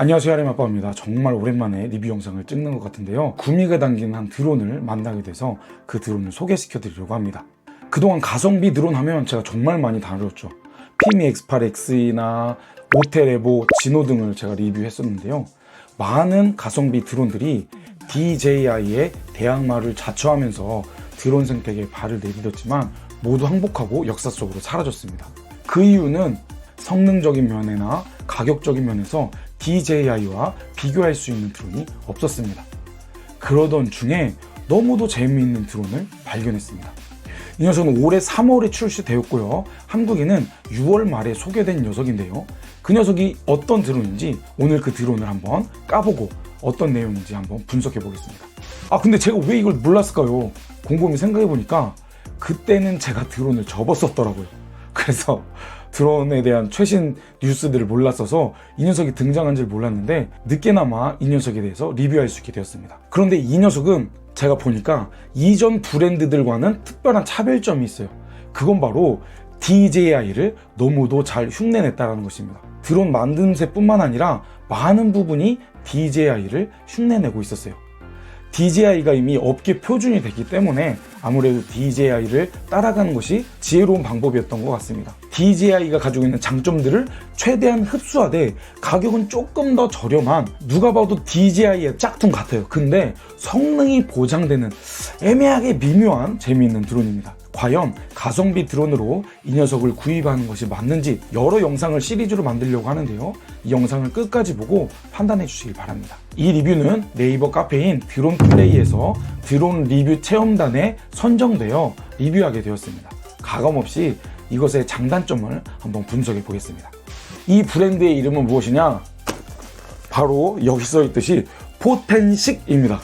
안녕하세요 아림아빠입니다. 정말 오랜만에 리뷰 영상을 찍는 것 같은데요. 구미가 담긴 한 드론을 만나게 돼서 그 드론을 소개시켜 드리려고 합니다. 그동안 가성비 드론 하면 제가 정말 많이 다뤘죠. 피미 X8X나 오텔에보 진호 등을 제가 리뷰했었는데요. 많은 가성비 드론들이 DJI의 대항마를 자처하면서 드론 생태계에 발을 내디뎠지만 모두 항복하고 역사 속으로 사라졌습니다. 그 이유는 성능적인 면이나 가격적인 면에서 DJI와 비교할 수 있는 드론이 없었습니다. 그러던 중에 너무도 재미있는 드론을 발견했습니다. 이 녀석은 올해 3월에 출시되었고요. 한국에는 6월 말에 소개된 녀석인데요. 그 녀석이 어떤 드론인지 오늘 그 드론을 한번 까보고 어떤 내용인지 한번 분석해 보겠습니다. 아, 근데 제가 왜 이걸 몰랐을까요? 곰곰이 생각해 보니까 그때는 제가 드론을 접었었더라고요. 그래서 드론에 대한 최신 뉴스들을 몰랐어서 이 녀석이 등장한 줄 몰랐는데 늦게나마 이 녀석에 대해서 리뷰할 수 있게 되었습니다. 그런데 이 녀석은 제가 보니까 이전 브랜드들과는 특별한 차별점이 있어요. 그건 바로 DJI를 너무도 잘 흉내냈다는 것입니다. 드론 만듦새뿐만 아니라 많은 부분이 DJI를 흉내내고 있었어요. DJI가 이미 업계 표준이 됐기 때문에 아무래도 DJI를 따라가는 것이 지혜로운 방법이었던 것 같습니다. DJI가 가지고 있는 장점들을 최대한 흡수하되 가격은 조금 더 저렴한 누가 봐도 DJI의 짝퉁 같아요. 근데 성능이 보장되는 애매하게 미묘한 재미있는 드론입니다. 과연 가성비 드론으로 이 녀석을 구입하는 것이 맞는지 여러 영상을 시리즈로 만들려고 하는데요. 이 영상을 끝까지 보고 판단해 주시길 바랍니다. 이 리뷰는 네이버 카페인 드론 플레이에서 드론 리뷰 체험단에 선정되어 리뷰하게 되었습니다. 가감없이 이것의 장단점을 한번 분석해 보겠습니다. 이 브랜드의 이름은 무엇이냐? 바로 여기 써 있듯이 포텐식입니다.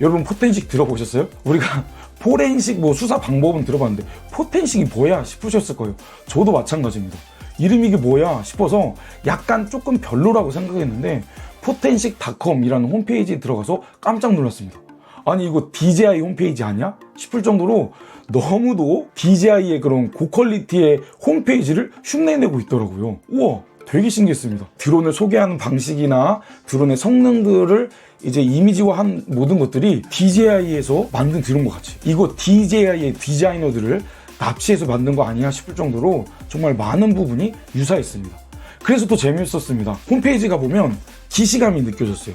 여러분 포텐식 들어보셨어요? 우리가 포렌식 뭐 수사 방법은 들어봤는데 포텐식이 뭐야 싶으셨을 거예요. 저도 마찬가지입니다. 이름이 이게 뭐야 싶어서 약간 조금 별로라고 생각했는데 포텐식닷컴이라는 홈페이지에 들어가서 깜짝 놀랐습니다. 아니 이거 DJI 홈페이지 아니야? 싶을 정도로 너무도 DJI의 그런 고퀄리티의 홈페이지를 흉내내고 있더라고요. 우와 되게 신기했습니다. 드론을 소개하는 방식이나 드론의 성능들을 이제 이미지화한 모든 것들이 DJI에서 만든 드론과 같이 이거 DJI의 디자이너들을 납치해서 만든 거 아니야 싶을 정도로 정말 많은 부분이 유사했습니다. 그래서 또 재미있었습니다. 홈페이지가 보면 기시감이 느껴졌어요.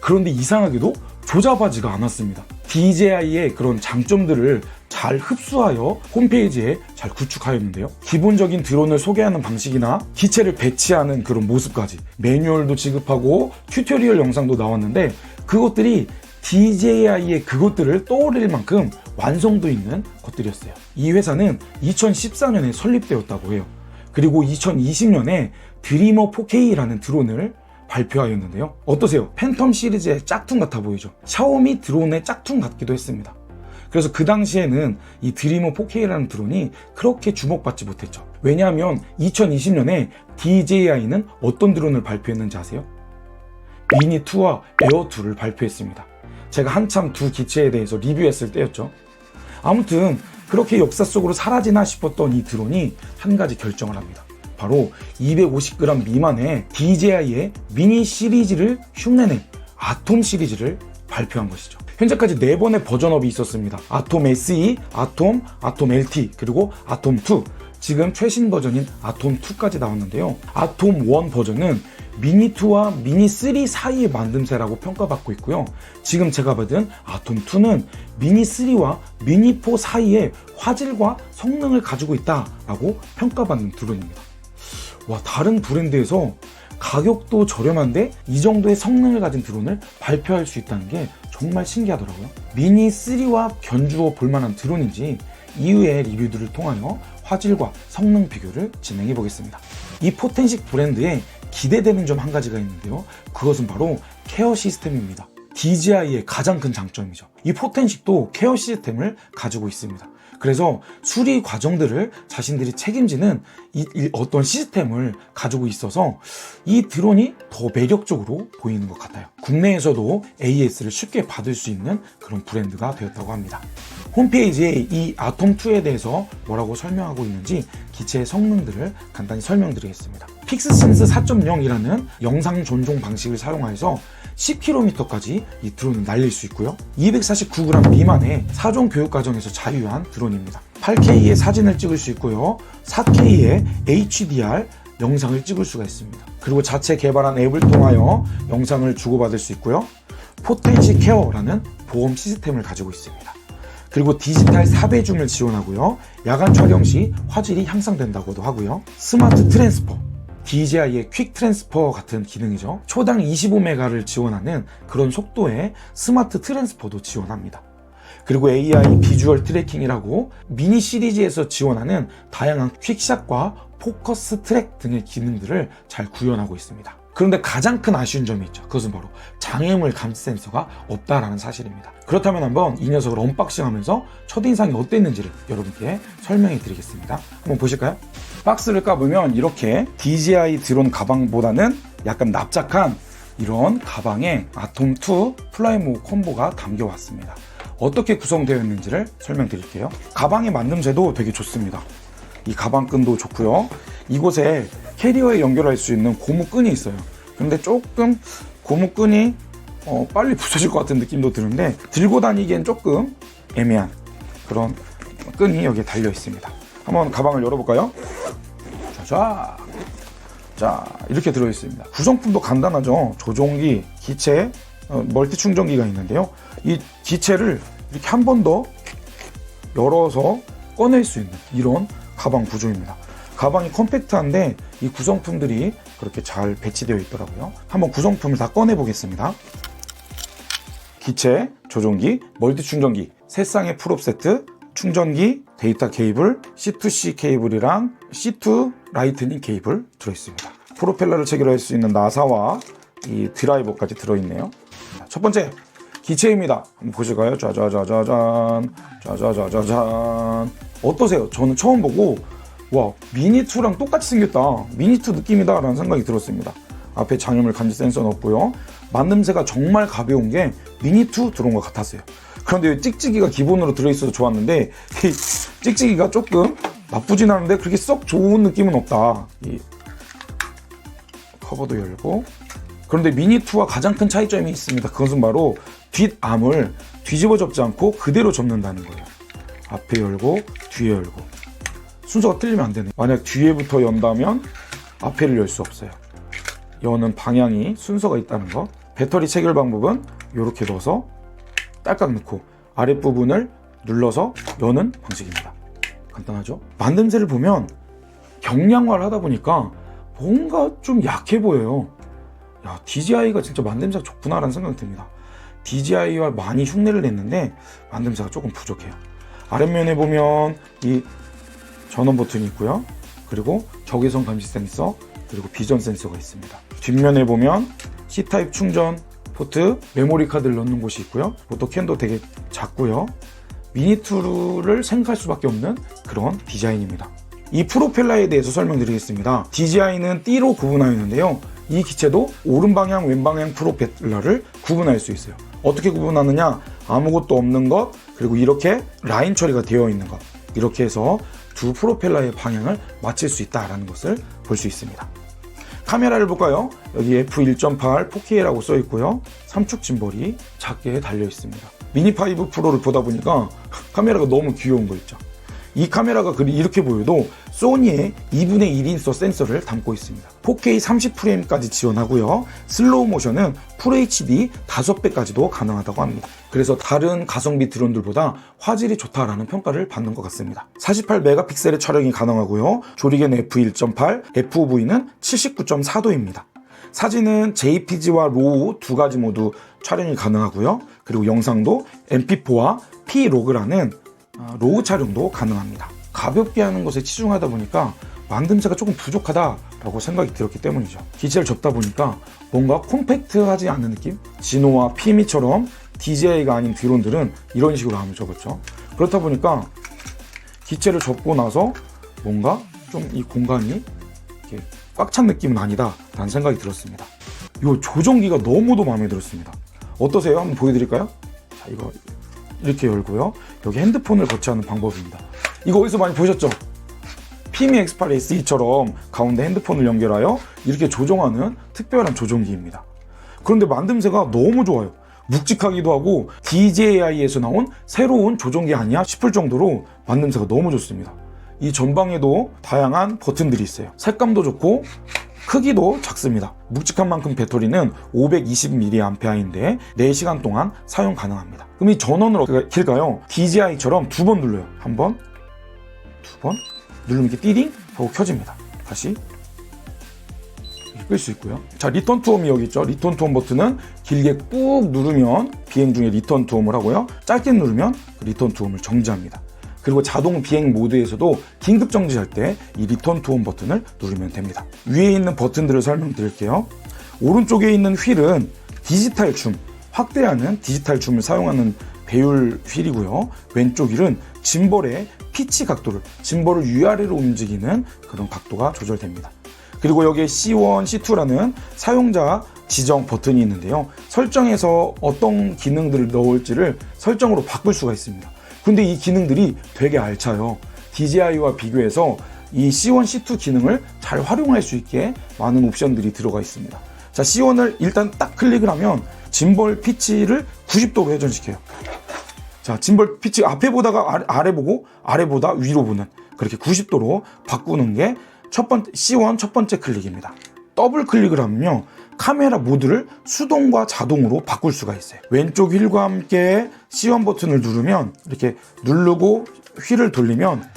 그런데 이상하게도 조잡하지가 않았습니다. DJI의 그런 장점들을 잘 흡수하여 홈페이지에 잘 구축하였는데요. 기본적인 드론을 소개하는 방식이나 기체를 배치하는 그런 모습까지 매뉴얼도 지급하고 튜토리얼 영상도 나왔는데 그것들이 DJI의 그것들을 떠올릴 만큼 완성도 있는 것들이었어요. 이 회사는 2014년에 설립되었다고 해요. 그리고 2020년에 드리머 4K라는 드론을 발표하였는데요. 어떠세요? 팬텀 시리즈의 짝퉁 같아 보이죠? 샤오미 드론의 짝퉁 같기도 했습니다. 그래서 그 당시에는 이 드리머 4K라는 드론이 그렇게 주목받지 못했죠. 왜냐하면 2020년에 DJI는 어떤 드론을 발표했는지 아세요? 미니2와 에어2를 발표했습니다. 제가 한참 두 기체에 대해서 리뷰했을 때였죠. 아무튼 그렇게 역사 속으로 사라지나 싶었던 이 드론이 한 가지 결정을 합니다. 바로 250g 미만의 DJI의 미니 시리즈를 흉내낸 아톰 시리즈를 발표한 것이죠. 현재까지 4번의 버전업이 있었습니다. 아톰 SE, 아톰, 아톰 LT, 그리고 아톰 2. 지금 최신 버전인 아톰 2까지 나왔는데요. 아톰 1 버전은 미니 2와 미니 3 사이의 만듦새라고 평가받고 있고요. 지금 제가 받은 아톰 2는 미니 3와 미니 4 사이의 화질과 성능을 가지고 있다라고 평가받는 드론입니다. 와, 다른 브랜드에서 가격도 저렴한데 이 정도의 성능을 가진 드론을 발표할 수 있다는 게 정말 신기하더라고요. 미니 3와 견주어 볼만한 드론인지 이후의 리뷰들을 통하여 화질과 성능 비교를 진행해 보겠습니다. 이 포텐식 브랜드에 기대되는 점 한 가지가 있는데요. 그것은 바로 케어 시스템입니다. DJI의 가장 큰 장점이죠. 이 포텐식도 케어 시스템을 가지고 있습니다. 그래서 수리 과정들을 자신들이 책임지는 이, 이 어떤 시스템을 가지고 있어서 이 드론이 더 매력적으로 보이는 것 같아요. 국내에서도 AS를 쉽게 받을 수 있는 그런 브랜드가 되었다고 합니다. 홈페이지에 이 아톰2에 대해서 뭐라고 설명하고 있는지 기체의 성능들을 간단히 설명드리겠습니다. 픽스센스 4.0이라는 영상 전송 방식을 사용하여서 10km까지 이 드론을 날릴 수 있고요. 249g 미만의 사종 교육 과정에서 자유한 드론입니다. 8K의 사진을 찍을 수 있고요. 4K의 HDR 영상을 찍을 수가 있습니다. 그리고 자체 개발한 앱을 통하여 영상을 주고받을 수 있고요. 포텐시 케어라는 보험 시스템을 가지고 있습니다. 그리고 디지털 4배줌을 지원하고요. 야간 촬영 시 화질이 향상된다고도 하고요. 스마트 트랜스퍼, DJI의 퀵 트랜스퍼 같은 기능이죠. 초당 25메가를 지원하는 그런 속도의 스마트 트랜스퍼도 지원합니다. 그리고 AI 비주얼 트래킹이라고 미니 시리즈에서 지원하는 다양한 퀵샷과 포커스 트랙 등의 기능들을 잘 구현하고 있습니다. 그런데 가장 큰 아쉬운 점이 있죠. 그것은 바로 장애물 감지 센서가 없다라는 사실입니다. 그렇다면 한번 이 녀석을 언박싱 하면서 첫인상이 어땠는지를 여러분께 설명해 드리겠습니다. 한번 보실까요? 박스를 까보면 이렇게 DJI 드론 가방보다는 약간 납작한 이런 가방에 아톰2 플라이모 콤보가 담겨왔습니다. 어떻게 구성되어 있는지를 설명드릴게요. 가방의 만듦새도 되게 좋습니다. 이 가방끈도 좋고요. 이곳에 캐리어에 연결할 수 있는 고무끈이 있어요. 근데 조금 고무끈이 어, 빨리 부서질 것 같은 느낌도 드는데 들고 다니기엔 조금 애매한 그런 끈이 여기에 달려 있습니다. 한번 가방을 열어볼까요? 자자. 자, 이렇게 들어 있습니다. 구성품도 간단하죠. 조종기, 기체, 어, 멀티 충전기가 있는데요. 이 기체를 이렇게 한 번 더 열어서 꺼낼 수 있는 이런 가방 구조입니다. 가방이 컴팩트한데 이 구성품들이 그렇게 잘 배치되어 있더라고요. 한번 구성품을 다 꺼내 보겠습니다. 기체, 조종기, 멀티 충전기, 세 쌍의 풀업 세트, 충전기, 데이터 케이블, C2C 케이블이랑 C2 라이트닝 케이블 들어있습니다. 프로펠러를 체결할 수 있는 나사와 이 드라이버까지 들어있네요. 자, 첫 번째 기체입니다. 한번 보실까요? 짜자자자잔, 짜자자자잔. 어떠세요? 저는 처음 보고 와 미니2랑 똑같이 생겼다. 미니2 느낌이다 라는 생각이 들었습니다. 앞에 장애물 감지 센서는 없고요. 만듦새가 정말 가벼운 게 미니2 들어온 것 같았어요. 그런데 이 찍찍이가 기본으로 들어있어서 좋았는데 이 찍찍이가 조금 나쁘진 않은데 그렇게 썩 좋은 느낌은 없다. 이 커버도 열고 그런데 미니2와 가장 큰 차이점이 있습니다. 그것은 바로 뒷암을 뒤집어 접지 않고 그대로 접는다는 거예요. 앞에 열고 뒤에 열고 순서가 틀리면 안 되네. 만약 뒤에부터 연다면 앞에를 열 수 없어요. 여는 방향이 순서가 있다는 거. 배터리 체결 방법은 이렇게 넣어서 딸깍 넣고 아랫부분을 눌러서 여는 방식입니다. 간단하죠? 만듦새를 보면 경량화를 하다 보니까 뭔가 좀 약해 보여요. 야, DJI가 진짜 만듦새가 좋구나라는 생각이 듭니다. DJI와 많이 흉내를 냈는데 만듦새가 조금 부족해요. 아랫면에 보면 이 전원 버튼이 있고요. 그리고 적외선 감지 센서, 그리고 비전 센서가 있습니다. 뒷면에 보면 C타입 충전 포트, 메모리 카드를 넣는 곳이 있고요. 포토캔도 되게 작고요. 미니2를 생각할 수밖에 없는 그런 디자인입니다. 이 프로펠러에 대해서 설명드리겠습니다. DJI는 띠로 구분하였는데요. 이 기체도 오른 방향, 왼 방향 프로펠러를 구분할 수 있어요. 어떻게 구분하느냐? 아무것도 없는 것, 그리고 이렇게 라인 처리가 되어 있는 것. 이렇게 해서 두 프로펠러의 방향을 맞출 수 있다는 것을 볼 수 있습니다. 카메라를 볼까요? 여기 f1.8 4K라고 써 있고요. 삼축 짐볼이 작게 달려 있습니다. 미니 5 프로를 보다 보니까 카메라가 너무 귀여운 거 있죠. 이 카메라가 그리 이렇게 보여도 소니의 2분의 1인서 센서를 담고 있습니다. 4K 30프레임까지 지원하고요. 슬로우 모션은 FHD 5배까지도 가능하다고 합니다. 그래서 다른 가성비 드론들보다 화질이 좋다라는 평가를 받는 것 같습니다. 48메가픽셀의 촬영이 가능하고요. 조리개는 f1.8, FOV는 79.4도입니다. 사진은 JPG와 로우 두 가지 모두 촬영이 가능하고요. 그리고 영상도 MP4와 P로그라는 아, 로우 촬영도 가능합니다. 가볍게 하는 것에 치중하다 보니까 만듦새가 조금 부족하다라고 생각이 들었기 때문이죠. 기체를 접다 보니까 뭔가 콤팩트하지 않는 느낌? 진호와 피미처럼 DJI가 아닌 드론들은 이런 식으로 하면 접었죠. 그렇다 보니까 기체를 접고 나서 뭔가 좀 이 공간이 꽉 찬 느낌은 아니다라는 생각이 들었습니다. 이 조종기가 너무도 마음에 들었습니다. 어떠세요? 한번 보여드릴까요? 자, 이거 이렇게 열고요. 여기 핸드폰을 거치하는 방법입니다. 이거 어디서 많이 보셨죠? 피미 엑스팔 SE처럼 가운데 핸드폰을 연결하여 이렇게 조종하는 특별한 조종기입니다. 그런데 만듦새가 너무 좋아요. 묵직하기도 하고 DJI에서 나온 새로운 조종기 아니야 싶을 정도로 만듦새가 너무 좋습니다. 이 전방에도 다양한 버튼들이 있어요. 색감도 좋고 크기도 작습니다. 묵직한 만큼 배터리는 520mAh인데 4시간 동안 사용 가능합니다. 그럼 이 전원을 어떻게 킬까요? DJI처럼 두 번 눌러요. 한 번, 두 번 누르면 이렇게 띠딩 하고 켜집니다. 다시 끌 수 있고요. 자, 리턴 투홈이 여기 있죠. 리턴 투홈 버튼은 길게 꾹 누르면 비행 중에 리턴 투홈을 하고요. 짧게 누르면 리턴 투홈을 정지합니다. 그리고 자동 비행 모드에서도 긴급 정지할 때 이 리턴 투홈 버튼을 누르면 됩니다. 위에 있는 버튼들을 설명드릴게요. 오른쪽에 있는 휠은 디지털 줌, 확대하는 디지털 줌을 사용하는 배율 휠이고요. 왼쪽 휠은 짐벌의 피치 각도를, 짐벌을 위아래로 움직이는 그런 각도가 조절됩니다. 그리고 여기에 C1, C2라는 사용자 지정 버튼이 있는데요. 설정에서 어떤 기능들을 넣을지를 설정으로 바꿀 수가 있습니다. 근데 이 기능들이 되게 알차요. DJI와 비교해서 이 C1, C2 기능을 잘 활용할 수 있게 많은 옵션들이 들어가 있습니다. 자, C1을 일단 딱 클릭을 하면 짐벌 피치를 90도로 회전시켜요. 자, 짐벌 피치 앞에 보다가 아래, 아래 보고 아래 보다 위로 보는 그렇게 90도로 바꾸는 게 첫 번째 C1 첫 번째 클릭입니다. 더블 클릭을 하면요. 카메라 모드를 수동과 자동으로 바꿀 수가 있어요. 왼쪽 휠과 함께 C1 버튼을 누르면 이렇게 누르고 휠을 돌리면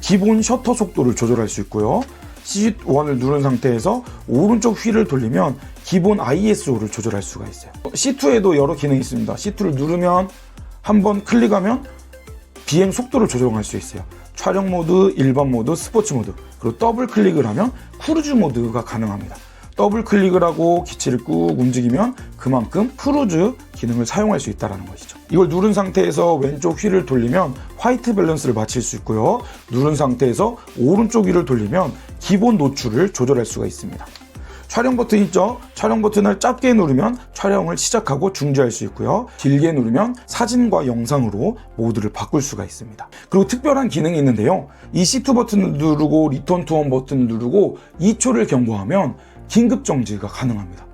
기본 셔터 속도를 조절할 수 있고요. C1을 누른 상태에서 오른쪽 휠을 돌리면 기본 ISO를 조절할 수가 있어요. C2에도 여러 기능이 있습니다. C2를 누르면 한번 클릭하면 비행 속도를 조정할 수 있어요. 촬영 모드, 일반 모드, 스포츠 모드, 그리고 더블 클릭을 하면 크루즈 모드가 가능합니다. 더블 클릭을 하고 기체를 꾹 움직이면 그만큼 크루즈 기능을 사용할 수 있다는 것이죠. 이걸 누른 상태에서 왼쪽 휠을 돌리면 화이트 밸런스를 맞출 수 있고요. 누른 상태에서 오른쪽 휠을 돌리면 기본 노출을 조절할 수가 있습니다. 촬영 버튼 있죠? 촬영 버튼을 짧게 누르면 촬영을 시작하고 중지할 수 있고요. 길게 누르면 사진과 영상으로 모드를 바꿀 수가 있습니다. 그리고 특별한 기능이 있는데요. 이 C2 버튼을 누르고 리턴 투원 버튼을 누르고 2초를 경고하면 긴급 정지가 가능합니다.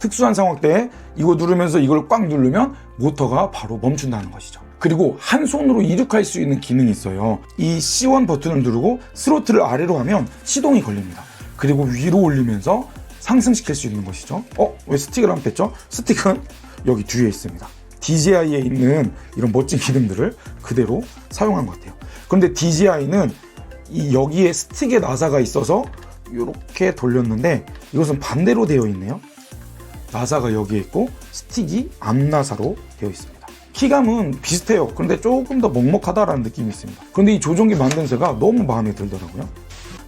특수한 상황 때 이거 누르면서 이걸 꽉 누르면 모터가 바로 멈춘다는 것이죠. 그리고 한 손으로 이륙할 수 있는 기능이 있어요. 이 C1 버튼을 누르고 스로틀을 아래로 하면 시동이 걸립니다. 그리고 위로 올리면서 상승시킬 수 있는 것이죠. 어? 왜 스틱을 안 뺐죠? 스틱은 여기 뒤에 있습니다. DJI에 있는 이런 멋진 기능들을 그대로 사용한 것 같아요. 그런데 DJI는 이 여기에 스틱에 나사가 있어서 이렇게 돌렸는데 이것은 반대로 되어 있네요. 나사가 여기에 있고 스틱이 앞나사로 되어 있습니다. 키감은 비슷해요. 그런데 조금 더 먹먹하다라는 느낌이 있습니다. 그런데 이 조종기 만듦새가 너무 마음에 들더라고요.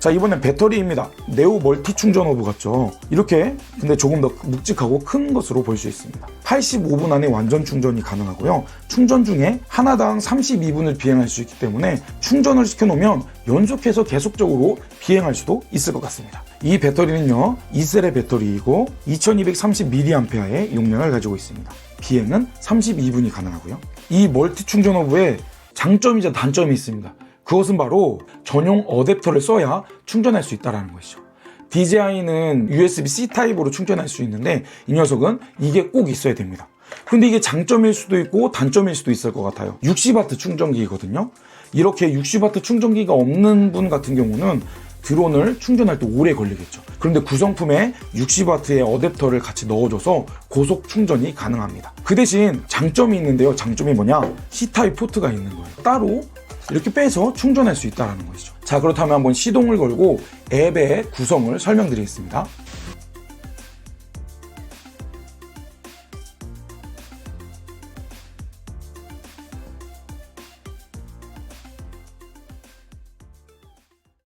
자 이번엔 배터리입니다. 네오 멀티 충전 허브 같죠. 이렇게 근데 조금 더 묵직하고 큰 것으로 볼 수 있습니다. 85분 안에 완전 충전이 가능하고요. 충전 중에 하나당 32분을 비행할 수 있기 때문에 충전을 시켜놓으면 연속해서 계속적으로 비행할 수도 있을 것 같습니다. 이 배터리는요 2셀의 배터리이고 2230mAh의 용량을 가지고 있습니다. 비행은 32분이 가능하고요. 이 멀티 충전 허브에 장점이자 단점이 있습니다. 그것은 바로 전용 어댑터를 써야 충전할 수 있다는 것이죠. DJI는 USB-C 타입으로 충전할 수 있는데 이 녀석은 이게 꼭 있어야 됩니다. 근데 이게 장점일 수도 있고 단점일 수도 있을 것 같아요. 60W 충전기거든요. 이렇게 60W 충전기가 없는 분 같은 경우는 드론을 충전할 때 오래 걸리겠죠. 그런데 구성품에 60W의 어댑터를 같이 넣어줘서 고속 충전이 가능합니다. 그 대신 장점이 있는데요. 장점이 뭐냐? C타입 포트가 있는 거예요. 따로 이렇게 빼서 충전할 수 있다는 것이죠. 자, 그렇다면 한번 시동을 걸고 앱의 구성을 설명드리겠습니다.